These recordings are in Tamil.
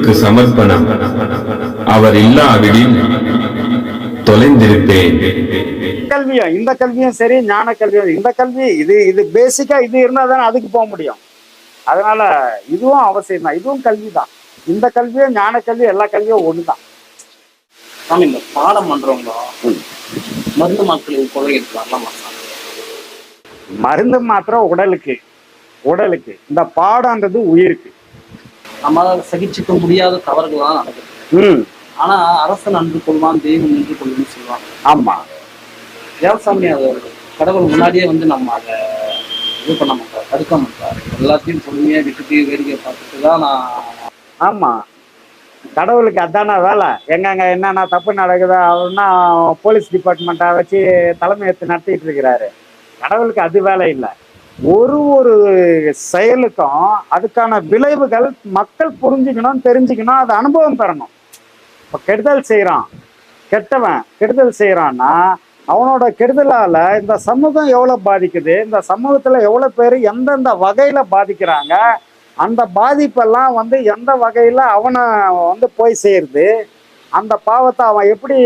குருவுக்கு சமர்ப்பணம். அவர் இல்லாவிடில் தொலைந்திருப்பேன். கல்வியும் இந்த கல்வியும் சரி ஞான கல்வியும் இந்த கல்வி இது இது பேசிக்கா இது இருந்தா தானே அதுக்கு போக முடியும். அதனால இதுவும் அவசியம் தான். இதுவும் கல்வி தான். இந்த கல்வியும் ஞான கல்வி எல்லா கல்வியும் ஒண்ணுதான். சாமி இந்த பாடம் பண்றவங்க மருந்து மாக்களின் கொலை மருந்து மாத்திரம் உடலுக்கு உடலுக்கு. இந்த பாடம்ன்றது உயிருக்கு. நம்மளால சகிச்சுக்க முடியாத தவறுகள்லாம் நடக்குது. ம். ஆனா அரசன் அன்று கொள்வான் தெய்வம் நின்று கொள்ளுன்னு சொல்லுவாங்க. ஆமா. ஏன் சாமி அது கடவுள் முன்னாடியே வந்து நம்ம அதை இது பண்ண மாட்டார் தடுக்க மாட்டார். எல்லாத்தையும் பொறுமையா விட்டுட்டு வேடிக்கை பார்த்துட்டு தான் நான் ஆமா. கடவுளுக்கு அதான வேலை? எங்கங்க என்னென்ன தப்பு நடக்குதோ அவர்னா போலீஸ் டிபார்ட்மெண்ட்டை வச்சு தலைமை எடுத்து நடத்திட்டு இருக்கிறாரு. கடவுளுக்கு அது வேலை இல்லை. ஒரு ஒரு செயலுக்கும் அதுக்கான விளைவுகள் மக்கள் புரிஞ்சுக்கணும் தெரிஞ்சுக்கணும் அது அனுபவம் பெறணும். இப்போ கெடுதல் செய்கிறான் கெட்டவன் கெடுதல் செய்கிறான்னா அவனோட கெடுதலால் இந்த சமூகம் எவ்வளோ பாதிக்குது இந்த சமூகத்தில் எவ்வளோ பேர் எந்தெந்த வகையில் பாதிக்கிறாங்க அந்த பாதிப்பெல்லாம் வந்து எந்த வகையில் அவனை வந்து போய் சேருது அந்த பாவத்தை அவன் எப்படி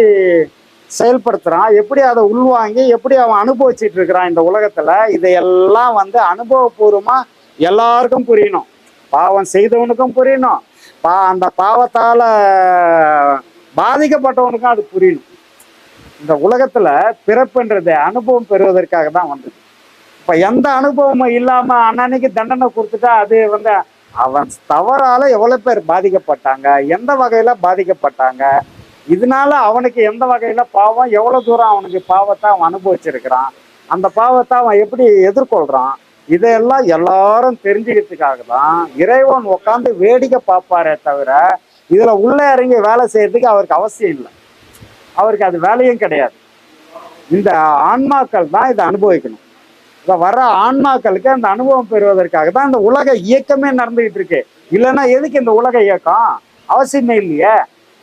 செயல்படுத்துகிறான் எப்படி அதை உள்வாங்கி எப்படி அவன் அனுபவிச்சுட்டு இருக்கிறான் இந்த உலகத்தில் இதையெல்லாம் வந்து அனுபவபூர்வமாக எல்லாருக்கும் புரியணும். பாவம் செய்தவனுக்கும் புரியணும். பா அந்த பாவத்தால் பாதிக்கப்பட்டவனுக்கும் அது புரியணும். இந்த உலகத்தில் பிறப்புன்றது அனுபவம் பெறுவதற்காக தான் வந்தது. இப்போ எந்த அனுபவமும் இல்லாமல் அன்னன்னைக்கு தண்டனை கொடுத்துட்டா அது வந்து அவன் தவறால் எவ்வளோ பேர் பாதிக்கப்பட்டாங்க எந்த வகையில் பாதிக்கப்பட்டாங்க இதனால அவனுக்கு எந்த வகையில பாவம்? எவ்வளவு தூரம் அவனுக்கு பாவத்தை அவன் அனுபவிச்சிருக்கிறான்? அந்த பாவத்தை அவன் எப்படி எதிர்கொள்றான்? இதையெல்லாம் எல்லாரும் தெரிஞ்சுக்கிறதுக்காக தான் இறைவன் உட்காந்து வேடிக்கை பார்ப்பாரே தவிர இதுல உள்ள இறங்கி வேலை செய்யறதுக்கு அவருக்கு அவசியம் இல்லை. அவருக்கு அது வேலையும் கிடையாது. இந்த ஆன்மாக்கள் தான் இதை அனுபவிக்கணும். இதை வர்ற ஆன்மாக்களுக்கு அந்த அனுபவம் பெறுவதற்காக தான் இந்த உலக இயக்கமே நடந்துகிட்டு இருக்கு. இல்லைன்னா எதுக்கு இந்த உலக இயக்கம்? அவசியமே இல்லையே.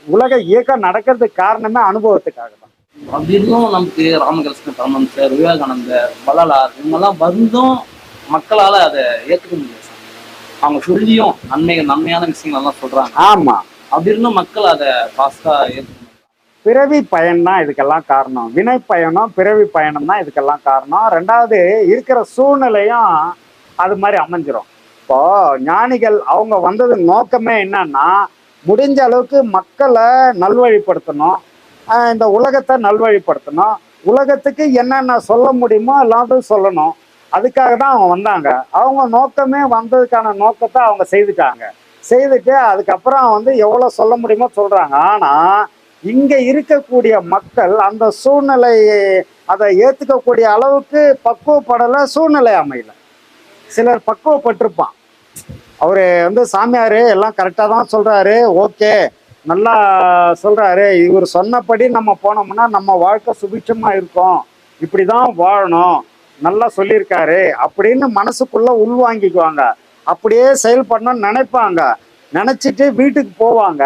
உலக இயக்கம் நடக்கிறதுக்கு காரணமே அனுபவத்துக்காக தான். அப்படி இருந்தும் நமக்கு ராமகிருஷ்ண பரமஹம்சர் விவேகானந்தர் வள்ளலார் இவங்கெல்லாம் வந்தும் மக்களால அதை ஏத்துக்க முடியாது. அவங்க சொல்லியும் நன்மைகள் நன்மையான விஷயங்கள் எல்லாம் சொல்றாங்க. ஆமா. அப்படி இருந்தும் மக்கள் அதை ஃபாஸ்டா மாட்டாங்க. பிறவி பயன் தான் இதுக்கெல்லாம் காரணம். வினை பயணம் பிறவி பயணம் தான் இதுக்கெல்லாம் காரணம். ரெண்டாவது இருக்கிற சூழ்நிலையும் அது மாதிரி அமைஞ்சிரும். இப்போ ஞானிகள் அவங்க வந்தது நோக்கமே என்னன்னா முடிஞ்ச அளவுக்கு மக்களை நல்வழிப்படுத்தணும். இந்த உலகத்தை நல்வழிப்படுத்தணும். உலகத்துக்கு என்னென்ன சொல்ல முடியுமோ எல்லாத்தையும் சொல்லணும். அதுக்காக தான் அவங்க வந்தாங்க. அவங்க நோக்கமே வந்ததுக்கான நோக்கத்தை அவங்க செய்துட்டாங்க. செய்துட்டு அதுக்கப்புறம் வந்து எவ்வளோ சொல்ல முடியுமோ சொல்கிறாங்க ஆனால் இங்கே இருக்கக்கூடிய மக்கள் அந்த சூழ்நிலையை அதை ஏற்றுக்கக்கூடிய அளவுக்கு பக்குவப்படலை சூழ்நிலை அமையல. சிலர் பக்குவப்பட்டிருப்பான். அவர் வந்து சாமியார் எல்லாம் கரெக்டாக தான் சொல்கிறாரு ஓகே நல்லா சொல்கிறாரு இவர் சொன்னபடி நம்ம போனோம்னா நம்ம வாழ்க்கை சுபிட்சமாக இருக்கும். இப்படி தான் வாழணும். நல்லா சொல்லியிருக்காரு. அப்படின்னு மனசுக்குள்ளே உள்வாங்கிக்குவாங்க. அப்படியே செயல்படணும்னு நினைப்பாங்க. நினச்சிட்டு வீட்டுக்கு போவாங்க.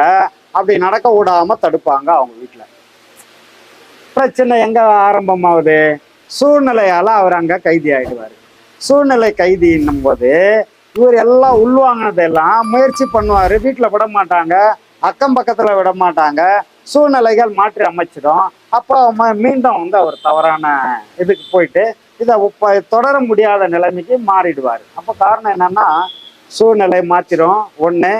அப்படி நடக்க விடாமல் தடுப்பாங்க அவங்க வீட்டில் பிரச்சனை எங்கே ஆரம்பமாகுது? சூழ்நிலையால் அவர் அங்கே கைதி ஆகிடுவார் சூழ்நிலை கைதின்னும் போது இவர் எல்லாம் உள்வாங்கினதெல்லாம் முயற்சி பண்ணுவார். வீட்டில் விட மாட்டாங்க அக்கம் பக்கத்தில் விட மாட்டாங்க சூழ்நிலைகள் மாற்றி அமைச்சிடும். அப்போ ம- மீண்டும் வந்து அவர் தவறான இதுக்கு போயிட்டு இதை இப்ப தொடர முடியாத நிலைமைக்கு மாறிடுவார். அப்போ காரணம் என்னன்னா சூழ்நிலை மாற்றிடும் ஒன்று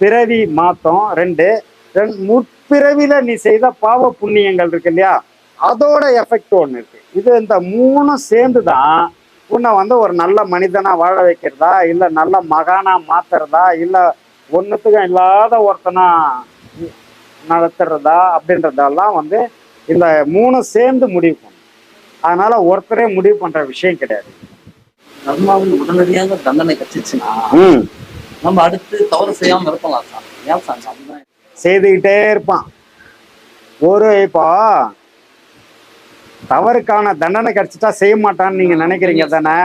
பிறவி மாற்றம் ரெண்டு ரெண்டு முற்பிறவியில் நீ செய்த பாவ புண்ணியங்கள் இருக்கு இல்லையா? அதோட எஃபெக்ட் ஒன்று இருக்கு. இது இந்த மூணும் சேர்ந்து தான் உன்னை வந்து ஒரு நல்ல மனிதனா வாழ வைக்கிறதா? இல்லை நல்ல மகானா மாத்துறதா? இல்லை ஒன்றுத்துக்கும் இல்லாத ஒருத்தனா நடத்துறதா? அப்படின்றதெல்லாம் வந்து இந்த மூணு சேர்ந்து முடிவு பண்ணும் அதனால ஒருத்தரே முடிவு பண்ற விஷயம் கிடையாது. கர்மாவில் உடனடியாக தண்டனை கச்சிச்சுன்னா நம்ம அடுத்து தவறு செய்யாம இருக்கலாம் சார். ஏன் சார்? செய்துக்கிட்டே இருப்பான். ஒரு இப்போ தவறுக்கான தண்டனை கிடைச்சிட்டா செய்ய மாட்டான்னு நீங்க நினைக்கிறீங்க தானே?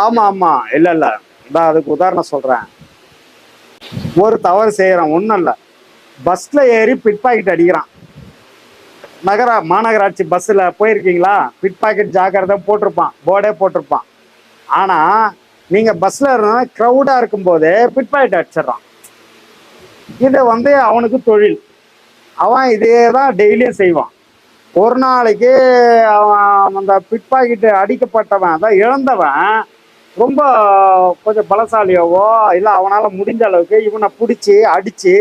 ஆமா ஆமா. இல்ல இல்ல. நான் அதுக்கு உதாரணம் சொல்றேன். ஒரு தவறு செய்யறான் ஒன்றும் இல்லை. பஸ்ல ஏறி பிட் பாக்கெட் அடிக்கிறான். நகர மாநகராட்சி பஸ்ஸில் போயிருக்கீங்களா? பிட் பாக்கெட் ஜாக்கிரதை போட்டிருப்பான். போர்டே போட்டிருப்பான். ஆனா நீங்க பஸ்ல இருந்தா க்ரௌடா இருக்கும்போது பிட் பாக்கெட் அடிச்சிடறான். இது வந்து அவனுக்கு தொழில். அவன் இதே தான் டெய்லியும் செய்வான். ஒரு நாளைக்கு அவன் அந்த பிட் பாக்கெட்டு அடிக்கப்பட்டவன் அதான் இழந்தவன் ரொம்ப கொஞ்சம் பலசாலியாவோ இல்லை அவனால் முடிஞ்ச அளவுக்கு இவனை பிடிச்சி அடித்து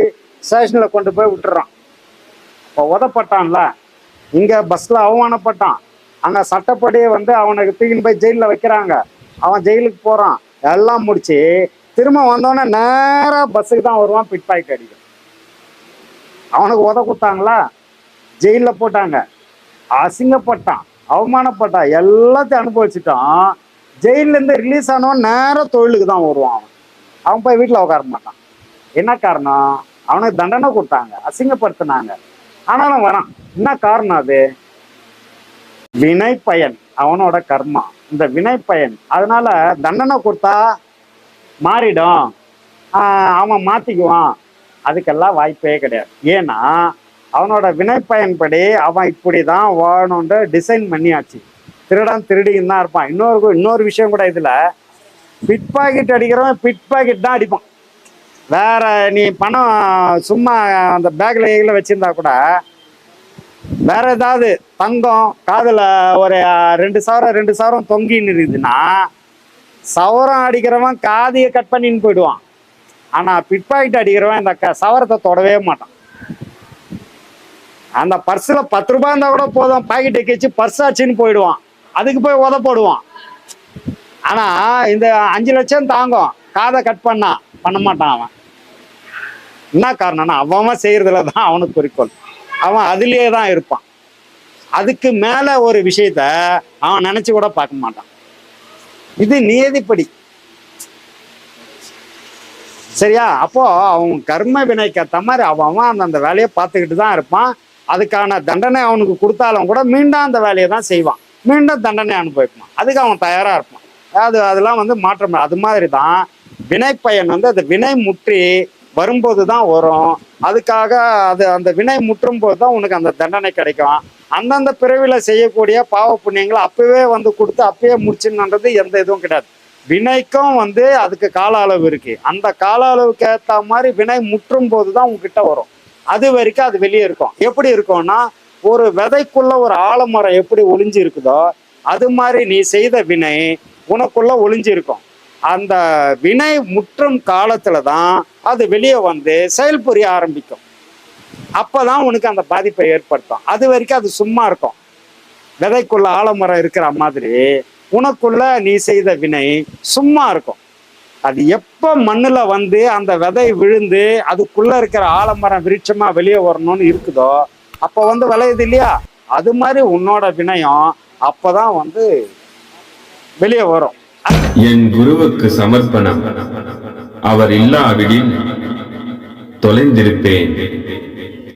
ஸ்டேஷனில் கொண்டு போய் விட்டுறான். இப்போ உதப்பட்டான்ல? இங்கே பஸ்ஸில் அவமானப்பட்டான். அங்கே சட்டப்படி வந்து அவனுக்கு தூக்கின்னு போய் ஜெயிலில் வைக்கிறாங்க. அவன் ஜெயிலுக்கு போகிறான் எல்லாம் முடிச்சு திரும்ப வந்தோடனே நேராக பஸ்ஸுக்கு தான் வருவான் பிட் பாக்கெட் அடிக்கும் அவனுக்கு உத கொடுத்தாங்களா? ஜெயிலில் போட்டாங்க. அசிங்கப்பட்டான் அவமானப்பட்டான் எல்லாத்தையும் அனுபவிச்சுட்டான். ஜெயிலேருந்து ரிலீஸ் ஆனவன் நேரம் தொழிலுக்கு தான் வருவான் அவன். அவன் போய் வீட்டில் உட்கார மாட்டான். என்ன காரணம்? அவனுக்கு தண்டனை கொடுத்தாங்க அசிங்கப்படுத்தினாங்க. ஆனாலும் வரான் என்ன காரணம் அது? வினை பயன் அவனோட கர்மா. இந்த வினை பயன். அதனால தண்டனை கொடுத்தா மாறிடும். அவன் மாத்திக்குவான். அதுக்கெல்லாம் வாய்ப்பே கிடையாது. ஏன்னா அவனோட வினை பயன்படி அவன் இப்படி தான் வாழணுன்ற டிசைன் பண்ணியாச்சு. திருடன் திருடின்னு தான் இருப்பான். இன்னொரு இன்னொரு விஷயம் கூட இதில். பிட் பாக்கெட் அடிக்கிறவன் பிட் பாக்கெட் தான் அடிப்பான். வேற நீ பணம் சும்மா அந்த பேக்கில் கீழ வச்சுருந்தா கூட வேற ஏதாவது தங்கம் காதில் ஒரு ரெண்டு சவரம் ரெண்டு சவரம் தொங்கின்னு இருக்குதுன்னா சவரம் அடிக்கிறவன் காதையை கட் பண்ணின்னு போயிடுவான். ஆனால் பிட் பாக்கெட் அடிக்கிறவன் இந்த க- சவரத்தை தொடவே மாட்டான். அந்த பர்ஸில் பத்து ரூபாய் இருந்தால் கூட போதும். பாக்கெட்டை கழிச்சு பர்ஸ் ஆச்சுன்னு போயிடுவான். அதுக்கு போய் உத போடுவான். ஆனால் இந்த அஞ்சு லட்சம் தாங்கும். காதை கட் பண்ணா பண்ண மாட்டான் அவன். என்ன காரணம்னா அவன் அவன் தான் அவனுக்கு குறிக்கோள். அவன் அதுலேயே தான் இருப்பான். அதுக்கு மேலே ஒரு விஷயத்த அவன் நினச்சி கூட பார்க்க மாட்டான். இது நியதிப்படி. சரியா? அப்போ அவன் கர்ம வினைக்கு ஏற்ற மாதிரி அவன் அவன் அந்த அந்த வேலையை பார்த்துக்கிட்டு தான் இருப்பான். அதுக்கான தண்டனை அவனுக்கு கொடுத்தாலும் கூட மீண்டும் அந்த வேலையை தான் செய்வான். மீண்டும் தண்டனை அனுபவிப்பான். அதுக்கு அவன் தயாராக இருப்பான். அது அதெல்லாம் வந்து மாற்றம் அது மாதிரி தான் வினை பயன் வந்து அந்த வினை முற்றி வரும்போது தான் வரும். அதுக்காக அது அந்த வினை முற்றும் போது தான் உனக்கு அந்த தண்டனை கிடைக்கும். அந்தந்த பிறவியில் செய்யக்கூடிய பாவ புண்ணியங்களை அப்பவே வந்து கொடுத்து அப்பயே முடிச்சுன்னுன்றது எந்த இதுவும் கிடையாது. வினைக்கும் வந்து அதுக்கு கால அளவு இருக்கு. அந்த கால அளவுக்கு ஏற்ற மாதிரி வினை முற்றும் போது தான் உங்ககிட்ட வரும். அது வரைக்கும் அது வெளியே இருக்கும். எப்படி இருக்கும்னா ஒரு விதைக்குள்ள ஒரு ஆலமரம் எப்படி ஒளிஞ்சு இருக்குதோ அது மாதிரி நீ செய்த வினை உனக்குள்ள ஒளிஞ்சு இருக்கும் அந்த வினை முற்றும் காலத்துல தான் அது வெளியே வந்து செயல்புரிய ஆரம்பிக்கும். அப்பதான் உனக்கு அந்த பாதிப்பை ஏற்படுத்தும். அது வரைக்கும் அது சும்மா இருக்கும். விதைக்குள்ள ஆலமரம் இருக்கிற மாதிரி உனக்குள்ள நீ செய்த வினை சும்மா இருக்கும். அது எப்போ மண்ணுல வந்து அந்த விதை விழுந்து அதுக்குள்ளே இருக்கிற ஆலமரம் விருட்சமாக வெளியே வரணும்னு இருக்குதோ அப்போ வந்து விளையுது இல்லையா? அது மாதிரி உன்னோட வினயம் அப்போதான் வந்து வெளியே வரும். என் குருவுக்கு சமர்ப்பணம். அவர் இல்லாவிடில் தொலைந்திருப்பேன்.